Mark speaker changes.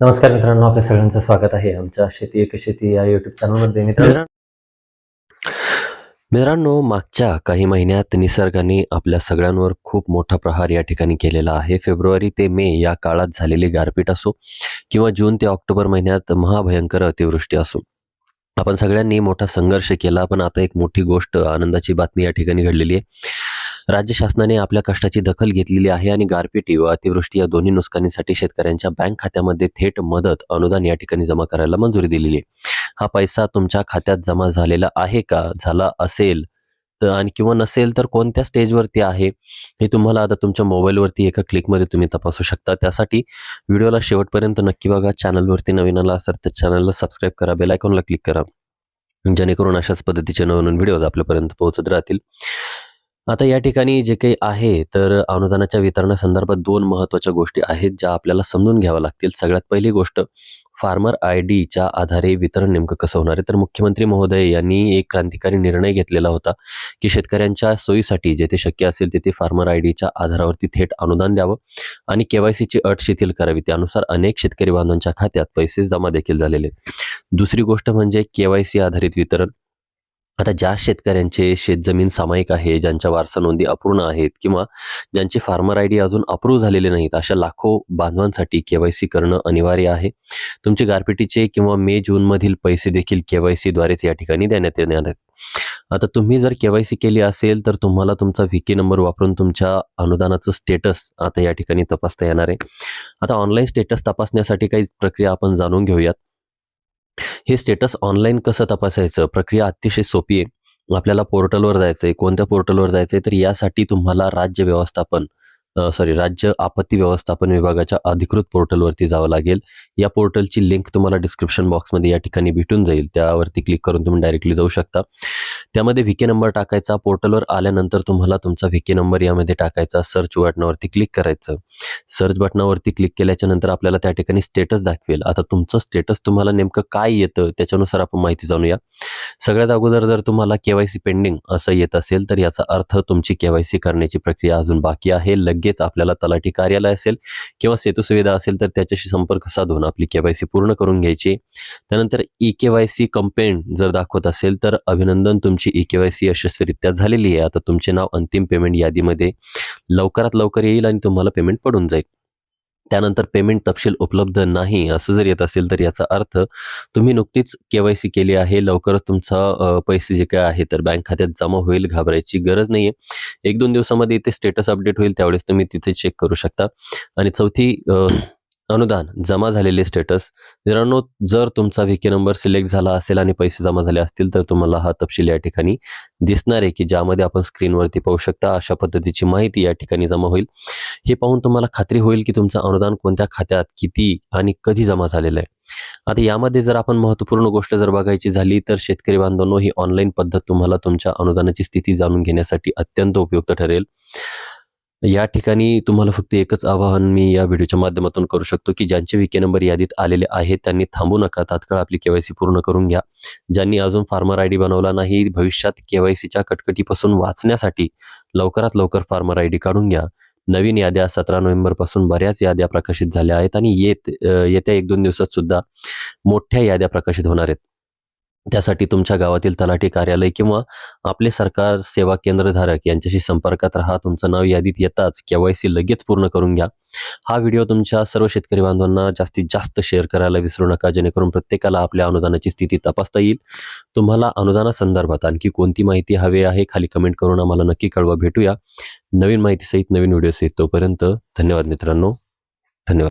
Speaker 1: नमस्कार मित्रांनो आपल्या सगळ्यांचं स्वागत आहे आमच्या शेती एक शेती या युट्यूब चॅनलमध्ये मित्रांनो
Speaker 2: मित्रांनो मागच्या काही महिन्यात निसर्गाने आपल्या सगळ्यांवर खूप मोठा प्रहार या ठिकाणी केलेला आहे. फेब्रुवारी ते मे या काळात झालेली गारपीट असो किंवा जून ते ऑक्टोबर महिन्यात महाभयंकर अतिवृष्टी असो. आपण सगळ्यांनी मोठा संघर्ष केला पण आता एक मोठी गोष्ट आनंदाची बातमी या ठिकाणी घडलेली आहे. राज्य शासनाने आपल्या कष्टाची दखल घेतलेली आहे आणि गारपिटी व अतिवृष्टी या दोन्ही नुकसानीसाठी शेतकऱ्यांच्या बँक खात्यामध्ये थेट मदत अनुदान या ठिकाणी जमा करायला मंजुरी दिलेली आहे. हा पैसा तुमच्या खात्यात जमा झालेला आहे का? झाला असेल तर आणि किंवा नसेल तर कोणत्या स्टेजवरती आहे? हे तुम्हाला आता तुमच्या मोबाईलवरती एका क्लिकमध्ये तुम्ही तपासू शकता. त्यासाठी व्हिडिओला शेवटपर्यंत नक्की बघा. चॅनलवरती नवीन आला असेल तर चॅनलला सबस्क्राईब करा. बेल आयकॉनला क्लिक करा. जेणेकरून अशाच पद्धतीचे नवनवीन व्हिडिओज आपल्यापर्यंत पोहोचत राहतील. आता या ठिकाणी जे काही आहे तर अनुदानाच्या वितरणासंदर्भात दोन महत्त्वाच्या गोष्टी आहेत ज्या आपल्याला समजून घ्याव्या लागतील. सगळ्यात पहिली गोष्ट फार्मर आय डीच्या आधारे वितरण नेमकं कसं होणार आहे? तर मुख्यमंत्री महोदय यांनी एक क्रांतिकारी निर्णय घेतलेला होता की शेतकऱ्यांच्या सोयीसाठी जेथे शक्य असेल तेथे फार्मर आय डीच्या आधारावरती थेट अनुदान द्यावं आणि केवायसीची अट शिथिल करावी. त्यानुसार अनेक शेतकरी बांधवांच्या खात्यात पैसे जमा देखील झालेले दुसरी गोष्ट म्हणजे केवायसी आधारित वितरण. आता ज्या शेतकऱ्यांचे शेतजमीन सामायिक आहे ज्यांच्या वारसा नोंदी अपूर्ण आहेत किंवा ज्यांचे फार्मर आय डी अजून अप्रूव्ह झालेले नाहीत अशा लाखो बांधवांसाठी केवायसी करणं अनिवार्य आहे. तुमचे गारपिटीचे किंवा मे जूनमधील पैसे देखील केवायसीद्वारेच या ठिकाणी देण्यात येणार आहेत. आता तुम्ही जर केवायसी केली असेल तर तुम्हाला तुमचा व्ही के नंबर वापरून तुमच्या अनुदानाचं स्टेटस आता या ठिकाणी तपासता येणार आहे. आता ऑनलाईन स्टेटस तपासण्यासाठी काही प्रक्रिया आपण जाणून घेऊयात. हे स्टेटस ऑनलाईन कसं तपासायचं? प्रक्रिया अतिशय सोपी आहे. आपल्याला पोर्टलवर जायचं आहे कोणत्या पोर्टलवर जायचं आहे तर यासाठी तुम्हाला राज्य व्यवस्थापन सॉरी राज्य आपत्ती व्यवस्थापन विभागाच्या अधिकृत पोर्टलवरती जावं लागेल. या पोर्टलची लिंक तुम्हाला डिस्क्रिप्शन बॉक्समध्ये या ठिकाणी भेटून जाईल. त्यावरती क्लिक करून तुम्ही डायरेक्टली जाऊ शकता. त्यामध्ये व्ही के नंबर टाकायचा. पोर्टलवर आल्यानंतर तुम्हाला तुमचा व्ही के नंबर यामध्ये टाकायचा. सर्च बटनावरती क्लिक करायचं. सर्च बटनावरती क्लिक केल्याच्यानंतर आपल्याला त्या ठिकाणी स्टेटस दाखवेल. आता तुमचं स्टेटस तुम्हाला नेमकं काय येतं त्याच्यानुसार आपण माहिती जाणूया. सगळ्यात अगोदर जर तुम्हाला केवायसी पेंडिंग असं येत असेल तर याचा अर्थ तुमची केवायसी करण्याची प्रक्रिया अजून बाकी आहे. लगेच आपल्याला तलाठी कार्यालय असेल किंवा सेतू सुविधा असेल तर त्याच्याशी संपर्क साधून आपली केवायसी पूर्ण करून घ्यायची. त्यानंतर ई केवायसी कंपेंट जर दाखवत असेल तर अभिनंदन तुमची ई केवायसी यशस्वीरित्या झालेली आहे. आता तुमचे नाव अंतिम पेमेंट यादीमध्ये लवकरात लवकर येईल आणि तुम्हाला पेमेंट पडून जाईल. त्यानंतर पेमेंट तपशील उपलब्ध नाही असं जर येत असेल तर याचा अर्थ तुम्ही नुकतीच के वाय सी केली आहे लवकरच तुमचा पैसे जे काय आहे तर बँक खात्यात जमा होईल घाबरायची गरज नाही आहे एक दोन दिवसामध्ये इथे स्टेटस अपडेट होईल त्यावेळेस तुम्ही तिथे चेक करू शकता. आणि चौथी अनुदान जमा झालेले स्टेटस मित्रांनो जर तुमचा व्ही के नंबर सिलेक्ट झाला असेल आणि पैसे जमा झाले असतील तर तुम्हाला हा तपशील या ठिकाणी दिसणार आहे की ज्यामध्ये आपण स्क्रीनवरती पाहू शकता अशा पद्धतीची माहिती या ठिकाणी जमा होईल. हे पाहून तुम्हाला खात्री होईल की तुमचं अनुदान कोणत्या खात्यात किती आणि कधी जमा झालेलं आहे. आता यामध्ये जर आपण महत्त्वपूर्ण गोष्ट जर बघायची झाली तर शेतकरी बांधवांनो ही ऑनलाईन पद्धत तुम्हाला तुमच्या अनुदानाची स्थिती जाणून घेण्यासाठी अत्यंत उपयुक्त ठरेल. या ठिकाणी तुम्हाला फक्त एकच आवाहन मी या व्हिडिओच्या माध्यमातून करू शकतो की ज्यांचे विके नंबर यादीत आलेले आहेत त्यांनी थांबू नका. तात्काळ आपली केवायसी पूर्ण करून घ्या. ज्यांनी अजून फार्मर आय डी बनवला नाही भविष्यात केवायसीच्या कटकटीपासून वाचण्यासाठी लवकरात लवकर फार्मर आय डी काढून घ्या. नवीन याद्या सतरा नोव्हेंबरपासून बऱ्याच याद्या प्रकाशित झाल्या आहेत आणि येत येत्या एक दोन दिवसात सुद्धा मोठ्या याद्या प्रकाशित होणार आहेत. त्यासाठी तुमच्या गावातील तलाठी कार्यालय किंवा आपले सरकार सेवा केंद्रधारक यांच्याशी संपर्कात राहा. तुमचं नाव यादीत येताच केवायसी लगेच पूर्ण करून घ्या. हा व्हिडिओ तुमच्या सर्व शेतकरी बांधवांना जास्तीत जास्त शेअर करायला विसरू नका. जेणेकरून प्रत्येकाला आपल्या अनुदानाची स्थिती तपासता येईल. तुम्हाला अनुदानासंदर्भात आणखी कोणती माहिती हवी आहे खाली कमेंट करून आम्हाला नक्की कळवा. भेटूया नवीन माहितीसहित नवीन व्हिडिओसहित तोपर्यंत धन्यवाद मित्रांनो. धन्यवाद.